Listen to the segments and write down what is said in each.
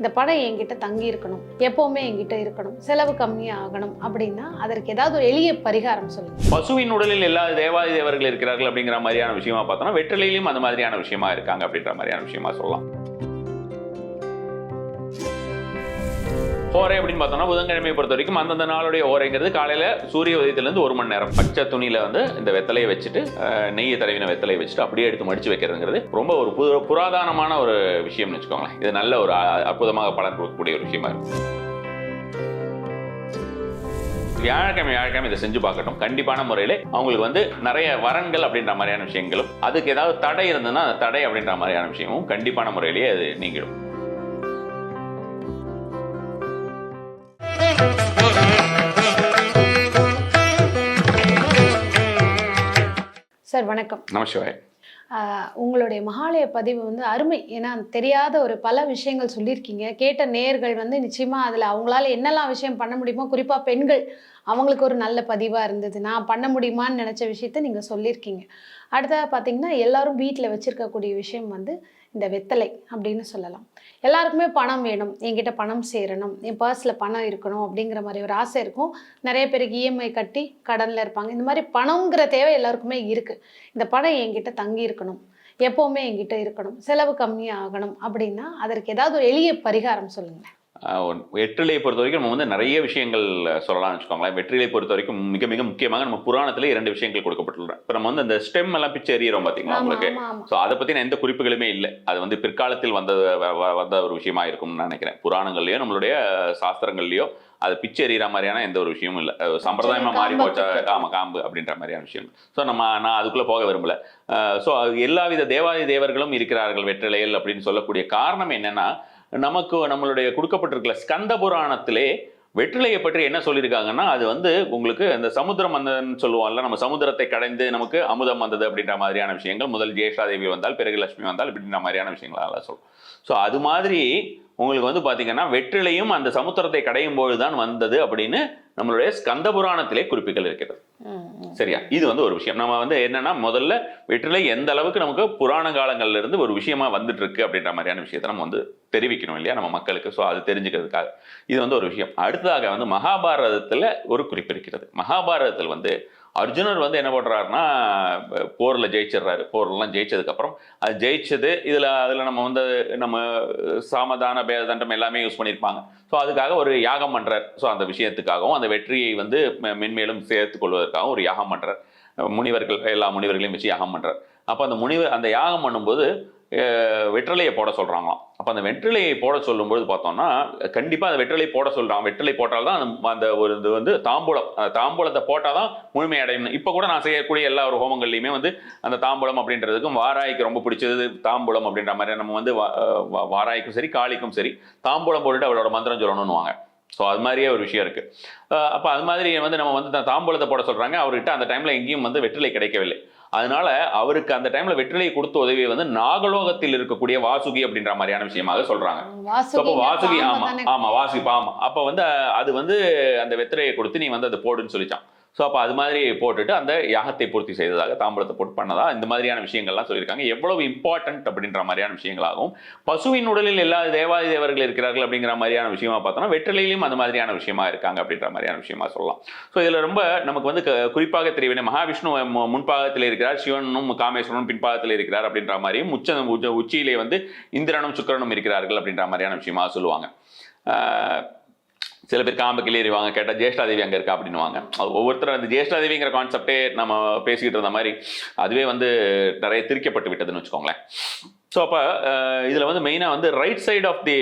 இந்த பணம் என்கிட்ட தங்கி இருக்கணும் எப்போவுமே என்கிட்ட இருக்கணும் செலவு கம்மியாக ஆகணும் அப்படின்னா அதற்கு ஏதாவது ஒரு எளிய பரிகாரம் சொல்லுங்க பசுவின் உடலில் எல்லா தேவாதி தேவர்கள் இருக்கிறார்கள் அப்படிங்கிற மாதிரியான விஷயமா பார்த்தோம்னா வெற்றிலையிலும் அந்த மாதிரியான விஷயமா இருக்காங்க அப்படின்ற மாதிரியான விஷயமா சொல்லலாம். ஓரை அப்படின்னு பார்த்தோம்னா புதன்கிழமையை பொறுத்த வரைக்கும் அந்தந்த நாளுடைய ஓரைங்கிறது காலையில சூரிய உதயத்திலிருந்து ஒரு மணி நேரம். பச்சை துணியில வந்து இந்த வெத்தலையை வச்சுட்டு நெய்ய நெய்யை தடவின வெத்தலையை வச்சுட்டு அப்படியே எடுத்து மடிச்சு வைக்கிறதுங்கிறது ரொம்ப ஒரு புது புராதனமான ஒரு விஷயம்னு வச்சுக்கோங்களேன். இது நல்ல ஒரு அற்புதமாக பலன் கொடுக்கக்கூடிய ஒரு விஷயமா இருக்கும் வியாழக்கிழமை வியாழக்கிழமை இதை செஞ்சு பார்க்கட்டும். கண்டிப்பான முறையில் அவங்களுக்கு வந்து நிறைய வரன்கள் அப்படின்ற மாதிரியான விஷயங்களும் அதுக்கு ஏதாவது தடை இருந்ததுன்னா அந்த தடை அப்படின்ற மாதிரியான விஷயமும் கண்டிப்பான முறையிலேயே அது நீங்கிடும். சார் வணக்கம். ஆஹ் உங்களுடைய மகாலய பதிவு வந்து அருமை. ஏன்னா தெரியாத ஒரு பல விஷயங்கள் சொல்லியிருக்கீங்க. கேட்ட நேர்கள் வந்து நிச்சயமா அதில் அவங்களால என்னெல்லாம் விஷயம் பண்ண முடியுமோ குறிப்பாக பெண்கள் அவங்களுக்கு ஒரு நல்ல பதிவாக இருந்தது. நான் பண்ண முடியுமான்னு நினச்ச விஷயத்த நீங்கள் சொல்லியிருக்கீங்க. அடுத்ததாக பார்த்தீங்கன்னா எல்லாரும் வீட்டில் வச்சுருக்கக்கூடிய விஷயம் வந்து இந்த வெத்தலை அப்படின்னு சொல்லலாம். எல்லாருக்குமே பணம் வேணும். என்கிட்ட பணம் சேரணும். என் பர்ஸில் பணம் இருக்கணும் அப்படிங்கிற மாதிரி ஒரு ஆசை இருக்கும். நிறைய பேருக்கு இஎம்ஐ கட்டி கடனில் இருப்பாங்க. இந்த மாதிரி பணங்கிற தேவை எல்லாருக்குமே இருக்குது இந்த பணம் என்கிட்ட தங்கி இருக்கணும். எப்போவுமே என்கிட்ட இருக்கணும். செலவு கம்மியாகணும் அப்படின்னா அதற்கு ஏதாவது ஒரு எளிய பரிகாரம் சொல்லுங்கள் வெற்றிலையை பொறுத்த வரைக்கும் நம்ம வந்து நிறைய விஷயங்கள் சொல்லலாம்னு வச்சுக்கோங்களேன். வெற்றிலை பொறுத்த வரைக்கும் மிக மிக முக்கியமாக நம்ம புராணத்துல இரண்டு விஷயங்கள் கொடுக்கப்பட்டுள்ளன. இப்போ நம்ம வந்து அந்த ஸ்டெம் எல்லாம் பிச்சு எறிகிறோம் பார்த்தீங்களா ஆமாம் உங்களுக்கு? ஆமாம் ஆமாம் ஸோ அதை பற்றின எந்த குறிப்புகளுமே இல்லை. அது வந்து பிற்காலத்தில் வந்த வந்த ஒரு விஷயமா இருக்கும்னு நினைக்கிறேன். புராணங்கள்லயோ நம்மளுடைய சாஸ்திரங்கள்லயோ அது பிச்சு எறிகிற மாதிரியான எந்த ஒரு விஷயமும் இல்லை. அது சம்பிரதாயமா மாறி போச்சா? பிச்சு. ஆமா காம்பு அப்படின்ற மாதிரியான விஷயம் ஸோ நம்ம நான் அதுக்குள்ள போக விரும்பல. ஸோ எல்லாவித தேவாதி தேவர்களும் இருக்கிறார்கள் வெற்றிலையில் அப்படின்னு சொல்லக்கூடிய காரணம் என்னன்னா நமக்கு நம்மளுடைய கொடுக்கப்பட்டிருக்கிற ஸ்கந்த புராணத்திலே வெற்றிலையை பற்றி என்ன சொல்லியிருக்காங்கன்னா அது வந்து உங்களுக்கு அந்த சமுத்திரம் வந்ததுன்னு சொல்லுவாங்கல்ல நம்ம சமுத்திரத்தை கடைந்து நமக்கு அமுதம் வந்தது அப்படின்ற மாதிரியான விஷயங்கள். முதல் ஜேஷாதேவி வந்தால் பிறகு லட்சுமி வந்தால் இப்படின்ற மாதிரியான விஷயங்களெல்லாம் சொல்லுவோம் ஸோ அது மாதிரி உங்களுக்கு வந்து பார்த்தீங்கன்னா வெற்றிலையும் அந்த சமுத்திரத்தை கடையும் பொழுது தான் வந்தது அப்படின்னு நம்மளுடைய ஸ்கந்த புராணத்திலே குறிப்புகள் இருக்கிறது. சரியா? இது வந்து ஒரு விஷயம். நம்ம வந்து என்னன்னா முதல்ல வெற்றிலை எந்த அளவுக்கு நமக்கு புராண காலங்கள்ல இருந்து ஒரு விஷயமா வந்துட்டு இருக்கு அப்படின்ற மாதிரியான விஷயத்தை நம்ம வந்து தெரிவிக்கணும் இல்லையா? நம்ம மக்களுக்கு. ஸோ அது தெரிஞ்சுக்கிறதுக்காக. இது வந்து ஒரு விஷயம். அடுத்ததாக வந்து மகாபாரதத்துல ஒரு குறிப்பு இருக்கிறது. மகாபாரதத்தில் வந்து அர்ஜுனர் வந்து என்ன பண்ணுறாருன்னா போரில் ஜெயிச்சிடுறாரு. போர்லாம் ஜெயிச்சதுக்கப்புறம் அது ஜெயிச்சது இதில் அதில் நம்ம வந்து நம்ம சாமதான பேதண்டம் எல்லாமே யூஸ் பண்ணியிருப்பாங்க. ஸோ அதுக்காக ஒரு யாகம் பண்ணுறார் ஸோ அந்த விஷயத்துக்காகவும் அந்த வெற்றியை வந்து மென்மேலும் சேர்த்து கொள்வதற்காகவும் ஒரு யாகம் பண்ணுறார் முனிவர்கள் எல்லா முனிவர்களையும் வச்சு யாகம் பண்ணுறார் அப்போ அந்த முனிவர் அந்த யாகம் பண்ணும்போது வெற்றிலையை போட சொல்கிறாங்களாம் அப்போ அந்த வெற்றிலையை போட சொல்லும்போது பார்த்தோம்னா கண்டிப்பாக அந்த வெற்றிலை போட சொல்கிறான் வெற்றிலை போட்டால் தான் அந்த ஒரு இது வந்து தாம்பூலம். அந்த தாம்பூலத்தை போட்டால் தான் முழுமை அடையணும் இப்போ கூட நான் செய்யக்கூடிய எல்லா ஒரு ஹோமங்கள்லையுமே வந்து அந்த தாம்பூலம் அப்படின்றதுக்கும் வாராய்க்கு ரொம்ப பிடிச்சது தாம்பூலம் அப்படின்ற மாதிரி நம்ம வந்து வா- வாராய்க்கும் சரி காளிக்கும் சரி தாம்பூலம் போட்டுட்டு அவளோட மந்திரம் சொல்லணும்னுவாங்க. ஸோ அது மாதிரியே ஒரு விஷயம் இருக்குது அப்போ அது மாதிரி வந்து நம்ம வந்து தாம்பூலத்தை போட சொல்கிறாங்க அவர்கிட்ட அந்த டைமில் எங்கேயும் வந்து வெற்றிலை கிடைக்கவில்லை. அதனால அவருக்கு அந்த டைம்ல வெற்றிலை கொடுத்த உதவியை வந்து நாகலோகத்தில் இருக்கக்கூடிய வாசுகி அப்படின்ற மாதிரியான விஷயமாக சொல்றாங்க அப்போ வாசுகி ஆமா. ஆமா வாசுகி ஆமா அப்ப வந்து அது வந்து அந்த வெத்திரையை கொடுத்து நீ வந்து அதை போடுன்னு சொல்லிச்சான் ஸோ அப்போ அது மாதிரி போட்டுட்டு அந்த யாகத்தை பூர்த்தி செய்ததாக தாம்பரத்தை போட்டு பண்ணதா? இந்த மாதிரியான விஷயங்கள்லாம் சொல்லியிருக்காங்க. எவ்வளவு இம்பார்ட்டன்ட் அப்படின்ற மாதிரியான விஷயங்களாகவும் பசுவின் உடலில் எல்லா தேவாதி தேவர்கள் இருக்கிறார்கள் அப்படிங்கிற மாதிரியான விஷயமா பார்த்தோம்னா வெற்றிலையிலும் அந்த மாதிரியான விஷயமா இருக்காங்க அப்படின்ற மாதிரியான விஷயமா சொல்லலாம். ஸோ இதில் ரொம்ப நமக்கு வந்து க- குறிப்பாக தெரியவில்லை. மகாவிஷ்ணு முன்பாகத்தில் இருக்கிறார் சிவனும் காமேஸ்வரனும் பின்பாகத்தில் இருக்கிறார் அப்படின்ற மாதிரியும் உச்ச உச்ச- உச்சியிலே வந்து இந்திரனும் சுக்கிரனும் இருக்கிறார்கள் அப்படின்ற மாதிரியான விஷயமா சொல்லுவாங்க. சில பேர் காம்பக்கிலே எறிவாங்க கேட்டால் ஜேஷ்டாதேவி அங்கே இருக்கா அப்படின்னுவாங்க. அது ஒவ்வொருத்தரும் அந்த ஜேஷ்டாதேவிங்கிற கான்செப்டே நம்ம பேசிக்கிட்டு இருந்த மாதிரி அதுவே வந்து நிறைய திரிக்கப்பட்டு விட்டதுன்னு வச்சுக்கோங்களேன். ஸோ அப்போ இதில் வந்து மெயினாக வந்து ரைட் சைடு ஆஃப் தி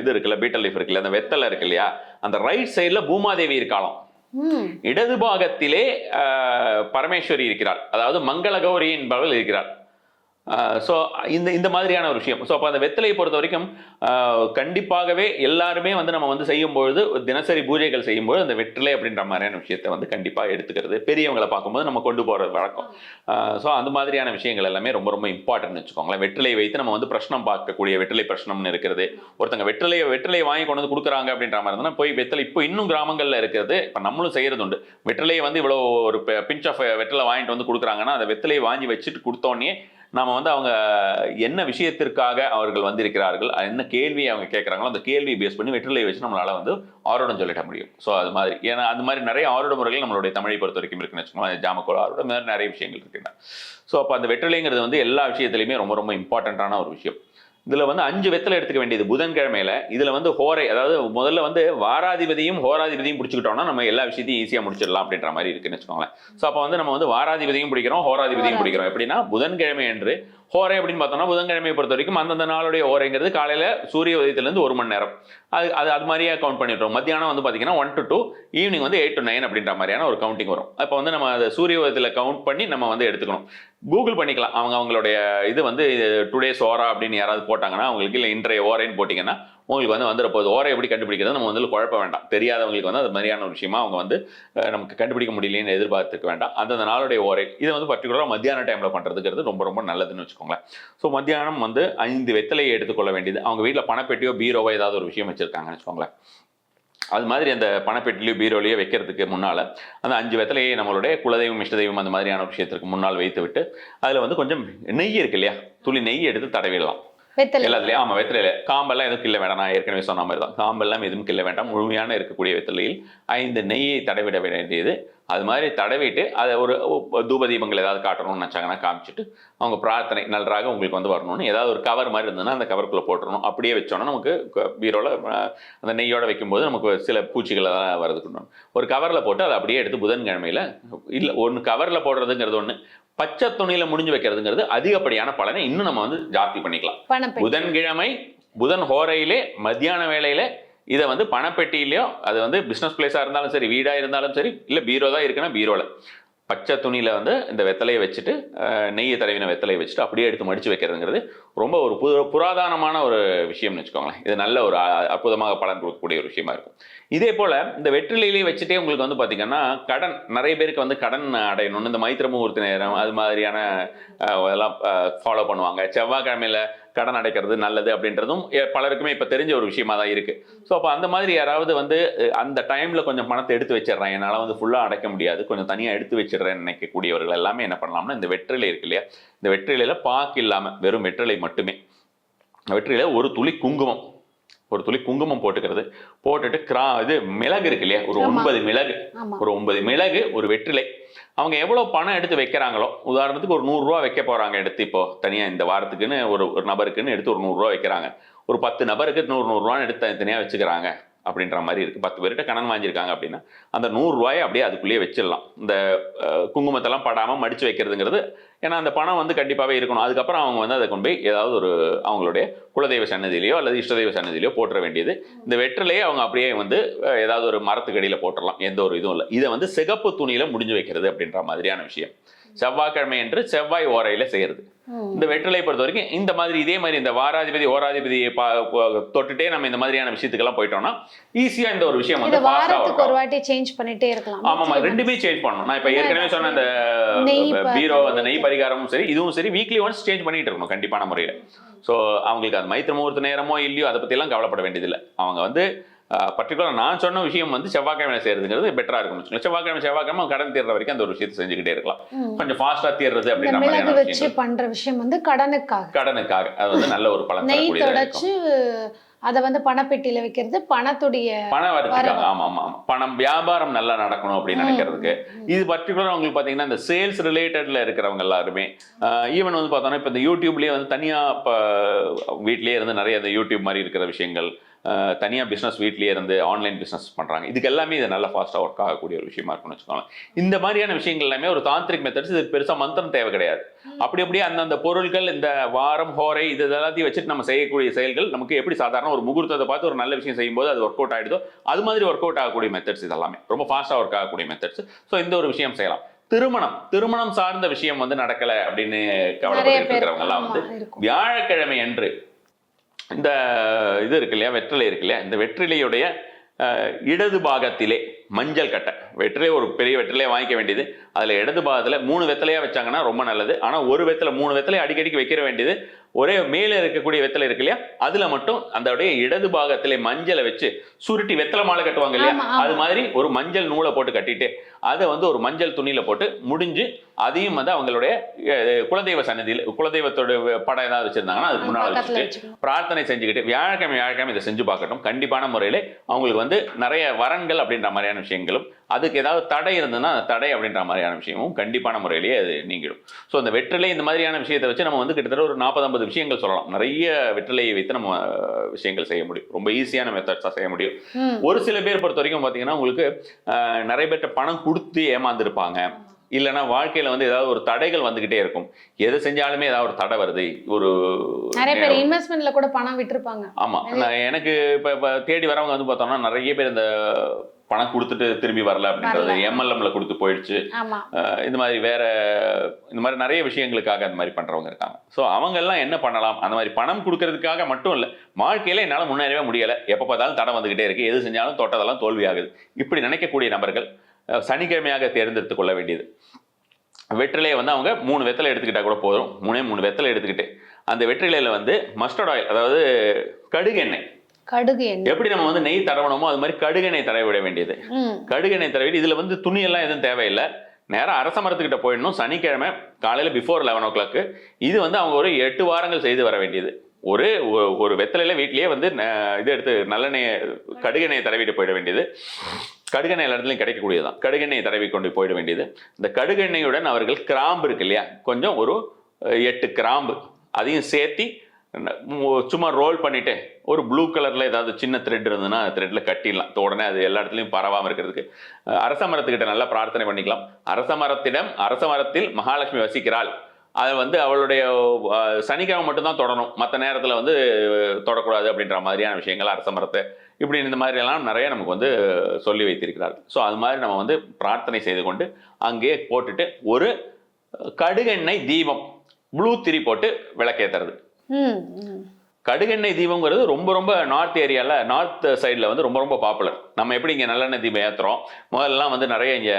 இது இருக்குல்ல பீட்டல் லீஃப் இருக்குல்ல அந்த வெத்தலை இருக்கு இல்லையா? அந்த ரைட் சைடில் பூமாதேவி இருக்காளாம். இடது பாகத்திலே பரமேஸ்வரி இருக்கிறாள். அதாவது மங்கள கௌரி என்பவள் இருக்கிறாள். ஸோ இந்த இந்த மாதிரியான ஒரு விஷயம். ஸோ அப்போ அந்த வெத்தலையை பொறுத்த வரைக்கும் கண்டிப்பாகவே எல்லாருமே வந்து நம்ம வந்து செய்யும்பொழுது தினசரி பூஜைகள் செய்யும்போது அந்த வெற்றிலை அப்படின்ற மாதிரியான விஷயத்தை வந்து கண்டிப்பாக எடுத்துக்கிறது. பெரியவங்களை பார்க்கும்போது நம்ம கொண்டு போகிற வழக்கம். ஸோ அந்த மாதிரியான விஷயங்கள் எல்லாமே ரொம்ப ரொம்ப இம்பார்ட்டன்ட் வச்சுக்கோங்களேன். வெற்றிலையை வைத்து நம்ம வந்து பிரச்சனம் பார்க்கக்கூடிய வெற்றிலை பிரச்சனம்னு இருக்கிறது. ஒருத்தங்க வெற்றிலையை வெற்றிலையை வாங்கி கொண்டு வந்து கொடுக்குறாங்க அப்படின்ற மாதிரி இருந்தால் போய் வெற்றிலை இப்போ இன்னும் கிராமங்களில் இருக்கிறது இப்போ நம்மளும் செய்கிறது உண்டு வெற்றிலையை வந்து இவ்வளோ ஒரு பிஞ்ச் ஆஃப் வெற்றிலை வாங்கிட்டு வந்து கொடுக்குறாங்கன்னா அந்த வெற்றிலையை வாங்கி வச்சுட்டு கொடுத்தோன்னே நாம் வந்து அவங்க என்ன விஷயத்திற்காக அவர்கள் வந்திருக்கிறார்கள் என்ன கேள்வியை அவங்க கேட்குறாங்களோ அந்த கேள்வியை பேஸ் பண்ணி வெற்றிலையை வச்சு நம்மளால் வந்து ஆரோடம் சொல்லிட முடியும். ஸோ அது மாதிரி. ஏன்னா அந்த மாதிரி நிறைய ஆரோட முறைகள் நம்மளுடைய தமிழை பொறுத்த வரைக்கும் இருக்குன்னு வச்சுக்கோங்களேன். ஜாமக்கோள் ஆரோடம் மாதிரி நிறைய விஷயங்கள் இருக்குன்னா. ஸோ அப்போ அந்த வெற்றிலைங்கிறது வந்து எல்லா விஷயத்துலையுமே ரொம்ப ரொம்ப இம்பார்ட்டண்ட்டான ஒரு விஷயம். இதுல வந்து அஞ்சு வெத்தலை எடுத்துக்க வேண்டியது புதன்கிழமையில. இதுல வந்து ஹோரை அதாவது முதல்ல வந்து வாராதிபதியும் ஹோராதிபதியும் பிடிச்சிக்கிட்டோம்னா நம்ம எல்லா விஷயத்தையும் ஈஸியா முடிச்சிடலாம் அப்படின்ற மாதிரி இருக்குன்னு வச்சுக்கோங்களேன். ஸோ அப்போ வந்து நம்ம வந்து வாராதிபதியும் பிடிக்கிறோம் ஹோராதிபதியும் பிடிக்கிறோம். எப்படின்னா புதன்கிழமை என்று ஹோரை அப்படின்னு பார்த்தோம்னா புதன்கிழமையை பொறுத்த வரைக்கும் அந்தந்த நாளுடைய ஹோரைங்கிறது காலையில சூரிய உதயத்திலேருந்து ஒரு மணி நேரம். அது அது அது மாதிரியே கவுண்ட் பண்ணிட்டோம் மத்தியானம் வந்து பார்த்தீங்கன்னா ஒன் டு டூ ஈவினிங் வந்து எயிட் டு நைன் அப்படின்ற மாதிரியான ஒரு கவுண்டிங் வரும். அப்போ வந்து நம்ம அதை சூரிய உதயத்தில் கவுண்ட் பண்ணி நம்ம வந்து எடுத்துக்கணும். கூகுள் பண்ணிக்கலாம். அவங்க அவங்களுடைய இது வந்து டுடேஸ் ஓரா அப்படின்னு யாராவது போட்டாங்கன்னா அவங்களுக்கு இல்லை இன்றைய ஓரேன்னு போட்டிங்கன்னா உங்களுக்கு வந்து வந்துட போகுது ஓரை எப்படி கண்டுபிடிக்கிறது நம்ம வந்து குழப்ப வேண்டாம். தெரியாதவங்களுக்கு வந்து அது மாதிரியான ஒரு விஷயமா அவங்க வந்து நமக்கு கண்டுபிடிக்க முடியலன்னு எதிர்பார்த்துக்க வேண்டாம். அந்தந்த நாளுடைய ஓரை இதை வந்து பர்டிகுலராக மத்தியான டைமில் பண்ணுறதுங்கிறது ரொம்ப ரொம்ப நல்லதுன்னு வச்சுக்கோங்களேன். ஸோ மத்தியானம் வந்து ஐந்து வெத்தலையை எடுத்துக்கொள்ள வேண்டியது. அவங்க வீட்டில் பணப்பெட்டியோ பீரோவோ ஏதாவது ஒரு விஷயம் வச்சுருக்காங்கன்னு வச்சுக்கோங்களேன். அது மாதிரி அந்த பணப்பெட்டிலையோ பீரோலையோ வைக்கிறதுக்கு முன்னால் அந்த அஞ்சு வெத்தலையை நம்மளுடைய குலதெய்வம் இஷ்ட தெய்வம் அந்த மாதிரியான விஷயத்திற்கு முன்னால் வைத்து விட்டு அதில் வந்து கொஞ்சம் நெய் இருக்கு இல்லையா? துளி நெய் எடுத்து தடவிடலாம். வெத்தலை. எல்லாத்துலயும் ஆமா வெத்தலையில. காம்பெல்லாம் எதுவும் கிள்ள வேண்டாம். நான் ஏற்கனவே சொன்ன மாதிரி தான் காம்பெல்லாம் எதுவும் கிள்ள வேண்டாம். முழுமையான இருக்கக்கூடிய வெத்தலையில் ஐந்து நெய்யை தடவிட வேண்டியது அது மாதிரி தடவிட்டு அதை ஒரு தூப தீபங்கள் ஏதாவது காட்டணும்னு நினச்சாங்கன்னா காமிச்சிட்டு அவங்க பிரார்த்தனை நன்றாக உங்களுக்கு வந்து வரணும்னு ஏதாவது ஒரு கவர் மாதிரி இருந்ததுன்னா அந்த கவருக்குள்ளே போட்டுறணும். அப்படியே வச்சோன்னா நமக்கு பீரோவில் அந்த நெய்யோட வைக்கும்போது நமக்கு சில பூச்சிகள் எல்லாம் வரதுக்கு ஒரு கவரில் போட்டு அதை அப்படியே எடுத்து புதன்கிழமையில் இல்லை ஒன்று கவரில் போடுறதுங்கிறது ஒன்று பச்சை துணியில் முடிஞ்சு வைக்கிறதுங்கிறது அதிகப்படியான பலனை இன்னும் நம்ம வந்து ஜாஸ்தி பண்ணிக்கலாம். புதன்கிழமை புதன் ஹோரையிலே மத்தியான வேளையில இதை வந்து பணப்பெட்டியிலையோ அது வந்து பிஸ்னஸ் பிளேஸாக இருந்தாலும் சரி வீடாக இருந்தாலும் சரி இல்லை பீரோ தான் இருக்குன்னா பீரோவில் பச்சை துணியில் வந்து இந்த வெத்தலையை வச்சுட்டு நெய்யை தடவின வெத்தலையை வச்சுட்டு அப்படியே எடுத்து மடித்து வைக்கிறதுங்கிறது ரொம்ப ஒரு புது புராதனமான ஒரு விஷயம்னு வச்சுக்கோங்களேன். இது நல்ல ஒரு அ- அற்புதமாக பலன் கொடுக்கக்கூடிய ஒரு விஷயமா இருக்கும். இதே போல் இந்த வெற்றிலையிலேயே வச்சுட்டே உங்களுக்கு வந்து பார்த்தீங்கன்னா கடன் நிறைய பேருக்கு வந்து கடன் அடையணும்னு இந்த மைத்திர முகூர்த்த நேரம் அது மாதிரியான இதெல்லாம் ஃபாலோ பண்ணுவாங்க. செவ்வாய்க்கிழமையில கடன் அடைக்கிறது நல்லது அப்படின்றதும் பலருக்குமே இப்போ தெரிஞ்ச ஒரு விஷயமா தான் இருக்குது ஸோ அப்போ அந்த மாதிரி யாராவது வந்து அந்த டைமில் கொஞ்சம் பணத்தை எடுத்து வச்சிடுறேன். என்னால் வந்து ஃபுல்லாக அடைக்க முடியாது. கொஞ்சம் தனியாக எடுத்து வச்சிடுறேன்னு நினைக்கக்கூடியவர்கள் எல்லாமே என்ன பண்ணலாம்னா இந்த வெற்றிலை இருக்கு இல்லையா? இந்த வெற்றிலையில் பாக்கு இல்லாமல் வெறும் வெற்றிலை மட்டுமே. வெற்றிலையில ஒரு துளி குங்குமம். ஒரு துளி குங்குமம் போட்டுக்கிறது. போட்டுட்டு கிரா இது மிளகு இருக்கு இல்லையா? ஒரு. ஒன்பது மிளகு. ஒரு ஒன்பது மிளகு ஒரு வெற்றிலை. அவங்க எவ்வளோ பணம் எடுத்து வைக்கிறாங்களோ உதாரணத்துக்கு ஒரு நூறுரூவா வைக்க போகிறாங்க எடுத்து இப்போ தனியாக இந்த வாரத்துக்குன்னு ஒரு ஒரு நபருக்குன்னு எடுத்து ஒரு நூறுரூவா வைக்கிறாங்க. ஒரு பத்து நபருக்கு நூறு நூறுரூவான்னு எடுத்து தனித்தனியாக வச்சுக்கிறாங்க. அப்படின்ற மாதிரி இருக்குது பத்து பேர்கிட்ட கடன் வாங்கியிருக்காங்க அப்படின்னா அந்த நூறுரூவாயை அப்படியே அதுக்குள்ளேயே வச்சிடலாம். இந்த குங்குமத்தெல்லாம் படாமல் மடித்து வைக்கிறதுங்கிறது ஏன்னா அந்த பணம் வந்து கண்டிப்பாகவே இருக்கணும். அதுக்கப்புறம் அவங்க வந்து அதை கொண்டு போய் ஏதாவது ஒரு அவங்களுடைய குலதெய்வ சன்னதியிலையோ அல்லது இஷ்டதெய்வ சன்னதியிலையோ போட்டுற வேண்டியது. இந்த வெற்றிலையே அவங்க அப்படியே வந்து ஏதாவது ஒரு மரத்துக்கடியில் போட்டுடலாம். எந்த ஒரு இதுவும் இல்லை. இதை வந்து சிகப்பு துணியில் முடிஞ்சு வைக்கிறது அப்படின்ற மாதிரியான விஷயம். செவ்வாய்க்கிழமை என்று செவ்வாய் ஓரையில் செய்கிறது இந்த வெற்றிலை பொறுத்த வரைக்கும் இந்த மாதிரி இதே மாதிரி இந்த வாராதிபதி ஓராதிபதியை தொட்டுட்டே நம்ம இந்த மாதிரியான விஷயத்துக்கெல்லாம் போயிட்டோம்னா ஈஸியா இந்த ஒரு விஷயம் வந்து வாரத்துக்கு ஒரு வாட்டி சேஞ்ச் பண்ணிட்டே இருக்கலாம். ஆமாமா ரெண்டுமே சேஞ்ச் பண்ணணும். நான் இப்ப ஏற்கனவே சொன்ன அந்த பீரோ அந்த நெய் பரிகாரமும் சரி இதுவும் சரி வீக்லி ஒன்ஸ் சேஞ்ச் பண்ணிட்டு இருக்கணும் கண்டிப்பான முறையில். ஸோ அவங்களுக்கு அது மைத்திர முகூர்த்த நேரமோ இல்லையோ அதை பற்றிலாம் கவலைப்பட வேண்டியதில்லை. அவங்க வந்து பர்டிகுலர் நான் சொன்ன விஷயம் வந்து செவ்வாய்க்கிழமை செய்யறதுங்கிறது பெட்டரா இருக்கும் வச்சுக்கோங்க. செவ்வாய்க்கிழமை செவ்வாய்க்கிழமை கடன் தீர்ற வரைக்கும் அந்த ஒரு விஷயத்தை செஞ்சுக்கிட்டே இருக்கலாம். கொஞ்சம் ஃபாஸ்டா தீர்றது அப்படின்ற மாதிரியான வச்சு பண்ற விஷயம் வந்து கடனுக்காக. கடனுக்காக. அது வந்து நல்ல ஒரு பலன் அத வந்து பணப்பெட்டியில வைக்கிறது பணத்துடைய பண வரத்துக்காக. ஆமா ஆமா ஆமா. பணம் வியாபாரம் நல்லா நடக்கணும் அப்படின்னு நினைக்கிறதுக்கு. இது பர்டிகுலர் உங்களுக்கு பார்த்தீங்கன்னா இந்த சேல்ஸ் ரிலேட்டட்ல இருக்கிறவங்க எல்லாருமே ஈவன் வந்து பார்த்தோன்னா இப்போ இந்த யூடியூப்லேயே வந்து தனியாக இப்போ வீட்லேயே இருந்து நிறைய இந்த யூடியூப் மாதிரி இருக்கிற விஷயங்கள் தனியாக பிஸ்னஸ் வீட்லேயே இருந்து ஆன்லைன் பிஸ்னஸ் பண்ணுறாங்க இதுக்கு எல்லாமே இது நல்லா ஃபாஸ்ட்டாக ஒர்க் ஆகக்கூடிய ஒரு விஷயமா இருக்கும்னு வச்சுக்கோங்களேன். இந்த மாதிரியான விஷயங்கள் எல்லாமே ஒரு தாந்திரிக் மெத்தட்ஸ் இது பெருசாக மந்திரம் தேவை கிடையாது. அப்படி அப்படியே அந்தந்த பொருட்கள் இந்த வாரம் ஹோரை இது எல்லாத்தையும் வச்சுட்டு நம்ம செய்யக்கூடிய செயல்கள் நமக்கு எப்படி சாதாரண ஒரு முகூர்த்தத்தை பார்த்து ஒரு நல்ல விஷயம் செய்யும்போது அது ஒர்க் அவுட் ஆகிடுதோ அது மாதிரி ஒர்க் அவுட் ஆகக்கூடிய மெத்தட்ஸ் இதெல்லாமே. ரொம்ப ஃபாஸ்ட்டாக ஒர்க் ஆகக்கூடிய மெத்தட்ஸ் ஸோ இந்த ஒரு விஷயம் செய்யலாம். திருமணம். திருமணம் சார்ந்த விஷயம் வந்து நடக்கல அப்படின்னு கவலைப்பட்டு பேர் இருக்கிறவங்க எல்லாம் வந்து வியாழக்கிழமை அன்று இந்த இது இருக்கு இல்லையா வெற்றிலை இருக்கு இல்லையா இந்த வெற்றிலையுடைய இடது பாகத்திலே மஞ்சள் கட்டை. வெற்றிலை ஒரு பெரிய வெற்றிலையை வாங்கிக்க வேண்டியது. அதில் இடது பாகத்தில் மூணு வெத்தலையா வச்சாங்கன்னா ரொம்ப நல்லது. ஆனால் ஒரு வெத்தலை மூணு வெத்தலை அடிக்கடிக்கு வைக்கிற வேண்டியது. ஒரே மேலே இருக்கக்கூடிய வெத்தலை இருக்கு இல்லையா அதில் மட்டும் அந்த இடது பாகத்திலே மஞ்சளை வச்சு சுருட்டி வெத்தலை மாலை கட்டுவாங்க இல்லையா. அது மாதிரி ஒரு மஞ்சள் நூலை போட்டு கட்டிட்டு அதை வந்து ஒரு மஞ்சள் துணியில போட்டு முடிஞ்சு அதையும் வந்து அவங்களுடைய குலதெய்வ சன்னதியில் குலதெய்வத்தோட படம் ஏதாவது வச்சிருந்தாங்கன்னா அதுக்கு முன்னால் வச்சுட்டு பிரார்த்தனை செஞ்சுக்கிட்டு வியாழக்கிழமை வியாழக்கிழமை இதை செஞ்சு பார்க்கட்டும். கண்டிப்பான முறையில் அவங்களுக்கு வந்து நிறைய வரன்கள் அப்படின்ற மாதிரியான விஷயங்களும் அதுக்கு ஏதாவது தடை இருந்ததுன்னா அந்த தடை அப்படின்ற மாதிரியான விஷயமும் கண்டிப்பான முறையிலேயே அது நீங்கிடும். ஸோ அந்த வெற்றிலை இந்த மாதிரியான விஷயத்தை வச்சு நம்ம வந்து கிட்டத்தட்ட ஒரு நாற்பது ஐம்பது விஷயங்கள் சொல்லலாம். நிறைய வெற்றிலையை வைத்து நம்ம விஷயங்கள் செய்ய முடியும். ரொம்ப ஈஸியான மெத்தட்ஸாக செய்ய முடியும். ஒரு சில பேர் பொறுத்த வரைக்கும் பார்த்தீங்கன்னா உங்களுக்கு நிறைய பேர்ட்ட பணம் கொடுத்து ஏமாந்துருப்பாங்க. இல்லைன்னா வாழ்க்கையில வந்து ஏதாவது ஒரு தடைகள் வந்துகிட்டே இருக்கும். எது செஞ்சாலுமே ஏதாவது ஒரு தடை வருது. ஒரு நிறைய பேர் இன்வெஸ்ட்மெண்ட்ல கூட பணம் விட்டுருப்பாங்க. ஆமா. எனக்கு இப்ப தேடி வரவங்க வந்து பார்த்தோம்னா நிறைய பேர் இந்த பணம் கொடுத்துட்டு திரும்பி வரல அப்படின்றது. எம்எல்எம்ல கொடுத்து போயிடுச்சு. இந்த மாதிரி வேற இந்த மாதிரி நிறைய விஷயங்களுக்காக அந்த மாதிரி பண்றவங்க இருக்காங்க. ஸோ அவங்க எல்லாம் என்ன பண்ணலாம்? அந்த மாதிரி பணம் கொடுக்கறதுக்காக மட்டும் இல்லை வாழ்க்கையில என்னால் முன்னேறவே முடியல. எப்போ பார்த்தாலும் தடை வந்துகிட்டே இருக்கு. எது செஞ்சாலும் தொட்டதெல்லாம் தோல்வி ஆகுது இப்படி நினைக்கக்கூடிய நபர்கள் சனிக்கிழமையாக தேர்ந்தெடுத்து கொள்ள வேண்டியது. வெற்றிலையை வந்து அவங்க மூணு வெத்தலை எடுத்துக்கிட்டா கூட போதும். மூணே மூணு வெத்தலை எடுத்துக்கிட்டு அந்த வெற்றிலையில வந்து மஸ்டர்ட் ஆயில் அதாவது கடுகு எண்ணெய். கடுகு எண்ணெய். எப்படி நம்ம வந்து நெய் தடவணுமோ அது மாதிரி கடுகெண்ணெய் தடவி விட வேண்டியது. கடுகெண்ணெய் தடவி இதுல வந்து துணியெல்லாம் எதுவும் தேவையில்லை. நேரா அரச மரத்துக்கிட்ட போயிடணும். சனிக்கிழமை காலையில பிஃபோர் லெவன் ஓ கிளாக்கு இது வந்து அவங்க ஒரு எட்டு வாரங்கள் செய்து வர வேண்டியது. ஒரு ஒரு வெத்தலையில வீட்லயே வந்து இது எடுத்து நல்லெண்ணெய் கடுகெண்ணெயை தடவிட்டு போயிட வேண்டியது. கடுகெண்ணெய் எல்லா இடத்துலையும் கிடைக்கக்கூடியதுதான். கடுகெண்ணெய் தடவி கொண்டு போயிட வேண்டியது. இந்த கடுகெண்ணெயுடன் அவர்கள் கிராம்பு இருக்கு இல்லையா? கொஞ்சம் ஒரு எட்டு கிராம்பு. அதையும் சேர்த்தி சும்மா ரோல் பண்ணிட்டு ஒரு ப்ளூ கலரில் ஏதாவது சின்ன த்ரெட் இருந்ததுன்னா த்ரெட்டில் கட்டிடலாம். உடனே அது எல்லா இடத்துலையும் பரவாமல் இருக்கிறதுக்கு. அரச மரத்துக்கிட்ட நல்லா பிரார்த்தனை பண்ணிக்கலாம். அரச மரத்திடம் அரச மரத்தில் மகாலட்சுமி வசிக்கிறாள். அதை வந்து அவளுடைய சனிக்கிழமை மட்டும்தான் தொடணும். மற்ற நேரத்தில் வந்து தொடக்கூடாது அப்படின்ற மாதிரியான விஷயங்கள் அரச மரத்தை இப்படி இந்த மாதிரி எல்லாம் நிறைய நமக்கு வந்து சொல்லி வைத்திருக்கிறார்கள். ஸோ அது மாதிரி நம்ம வந்து பிரார்த்தனை செய்து கொண்டு அங்கேயே போட்டுட்டு ஒரு கடுகெண்ணெய் தீபம் ப்ளூ திரி போட்டு ம் கடுகெண்ணெய் தீபம்ங்கிறது ரொம்ப ரொம்ப நார்த் ஏரியாவில் நார்த் சைடில் வந்து ரொம்ப ரொம்ப பாப்புலர் நம்ம எப்படி இங்கே நல்லெண்ணெய் தீபம் ஏற்றுறோம் முதல்லலாம் வந்து நிறைய இங்கே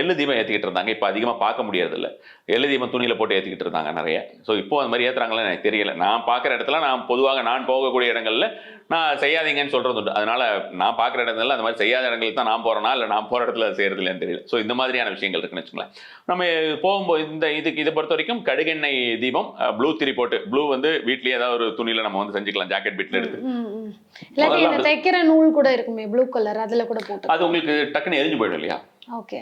எள்ளு தீபம் ஏற்றிக்கிட்டு இருந்தாங்க. இப்போ அதிகமாக பார்க்க முடியறதில்ல. எள்ளு தீபம் துணியில் போட்டு ஏற்றிக்கிட்டு இருந்தாங்க நிறைய. ஸோ இப்போ அந்த மாதிரி ஏற்றுறாங்களே எனக்கு தெரியல. நான் பார்க்குற இடத்துல நான் பொதுவாக நான் போகக்கூடிய இடங்கள்ல நான் செய்யாதீங்கன்னு சொல்கிறது உண்டு. அதனால நான் பார்க்குற இடங்கள்ல அந்த மாதிரி செய்யாத இடங்களுக்கு தான் நான் போகிறேனா இல்லை நான் போகிற இடத்துல செய்கிறது இல்லைன்னு தெரியல. ஸோ இந்த மாதிரியான விஷயங்கள் இருக்குன்னு வச்சுங்களேன் நம்ம போகும்போது இந்த இதுக்கு இதை பொறுத்த வரைக்கும் கடுகெண்ணெய் தீபம் ப்ளூ திரி போட்டு ப்ளூ வந்து வீட்லயே ஏதாவது ஒரு துணியில நம்ம வந்து செஞ்சுக்கலாம் ஜாக்கெட் பிட்ல எடுத்து. தைக்கிற நூல் கூட இருக்குமே ப்ளூ கலர் அதுல கூட போட்டு அது உங்களுக்கு டக்குன்னு எரிஞ்சு போயிடும் இல்லையா? ஓகே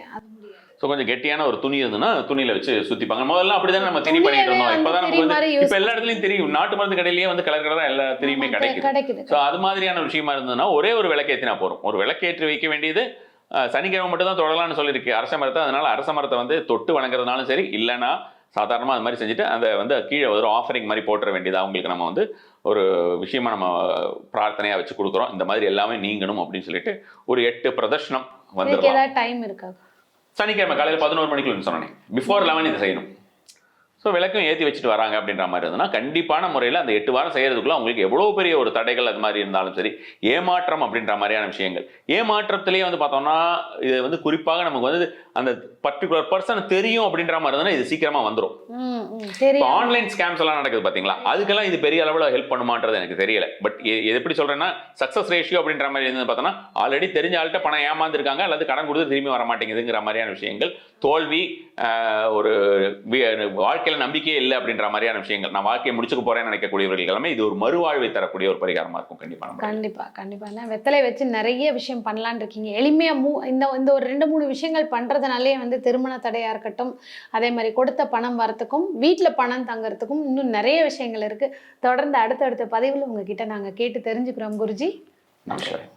ஸோ கொஞ்சம் கெட்டியான ஒரு துணி இருந்ததுன்னா துணியில வச்சு சுத்திப்பாங்க. முதல்ல அப்படிதானே நம்ம திரி பண்ணிட்டு இருந்தோம். இப்பதான் நமக்கு வந்து இப்ப எல்லா இடத்துலயும் தெரியும். நாட்டு மருந்து கடையிலேயே வந்து கலர் கலரா எல்லா திரியுமே கிடைக்குது. ஸோ அது மாதிரியான விஷயமா இருந்ததுன்னா ஒரே ஒரு விளக்கேற்றினா போதும். ஒரு விளக்கேற்றி வைக்க வேண்டியது சனிக்கிழமை மட்டும் தான் தொடலாம்னு சொல்லியிருக்கு. அரச மரத்தை அதனால அரச மரத்தை வந்து தொட்டு வணங்குறதுனாலும் சரி இல்லைன்னா சாதாரணமாக அது மாதிரி செஞ்சுட்டு அந்த வந்து கீழே ஒரு ஆஃபரிங் மாதிரி போட்டுற வேண்டியது அவங்களுக்கு நம்ம வந்து ஒரு விஷயமா நம்ம பிரார்த்தனையாக வச்சு கொடுக்குறோம். இந்த மாதிரி எல்லாமே நீங்கணும் அப்படின்னு சொல்லிட்டு ஒரு எட்டு பிரதர்ஷனம் ஏதாவது டைம் இருக்கா? சனிக்கிழமை காலையில் பதினோரு மணிக்குள்ள சொன்னேன். பிஃபோர் லெவன் இதை செய்யணும். ஸோ விளக்கும் ஏற்றி வச்சுட்டு வராங்க அப்படின்ற மாதிரி இருந்ததுன்னா கண்டிப்பான முறையில் அந்த எட்டு வாரம் செய்யறதுக்குள்ள அவங்களுக்கு எவ்வளோ பெரிய ஒரு தடைகள் அது மாதிரி இருந்தாலும் சரி ஏமாற்றம் அப்படின்ற மாதிரியான விஷயங்கள். ஏமாற்றத்திலேயே வந்து பார்த்தோம்னா இது வந்து குறிப்பாக நமக்கு வந்து அந்த பர்டிகுலர் பர்சன் தெரியும் அப்படின்ற மாதிரி இருந்ததுன்னா இது சீக்கிரமாக வந்துடும் இப்போ ஆன்லைன் ஸ்கேம்ஸ் எல்லாம் நடக்குது பாத்தீங்களா அதுக்கெல்லாம் இது பெரிய அளவில் ஹெல்ப் பண்ணுமான்றது எனக்கு தெரியல. பட் எப்படி சொல்றேன்னா சக்சஸ் ரேஷியோ அப்படின்ற மாதிரி இருந்து பார்த்தோன்னா ஆல்ரெடி தெரிஞ்ச ஆள்கிட்ட பணம் ஏமாந்துருக்காங்க அல்லது கடன் கொடுத்து திரும்பி வர மாட்டேங்குதுங்கிற மாதிரியான விஷயங்கள் தோல்வி ஒரு வாழ்க்கையில நம்பிக்கையே இல்லை அப்படின்ற மாதிரியான விஷயங்கள். நான் வாழ்க்கையை முடிச்சுக்க போறேன்னு நினைக்கக்கூடியவர்கள் எல்லாமே இது ஒரு மறுவாழ்வை தரக்கூடிய ஒரு பரிகாரமா இருக்கும் கண்டிப்பா கண்டிப்பா கண்டிப்பா. ஏன்னா வெத்தலை வச்சு நிறைய விஷயம் பண்ணலான்னு இருக்கீங்க. எளிமையா மூ இந்த இந்த ஒரு ரெண்டு மூணு விஷயங்கள் பண்றதுனாலே வந்து திருமண தடையா இருக்கட்டும் அதே மாதிரி கொடுத்த பணம் வரத்துக்கும் வீட்ல பணம் தங்கறதுக்கும் இன்னும் நிறைய விஷயங்கள் இருக்கு. தொடர்ந்து அடுத்தடுத்த பதிவில் உங்ககிட்ட நாங்க கேட்டு தெரிஞ்சுக்கிறோம் குருஜி. நமஸ்காரம்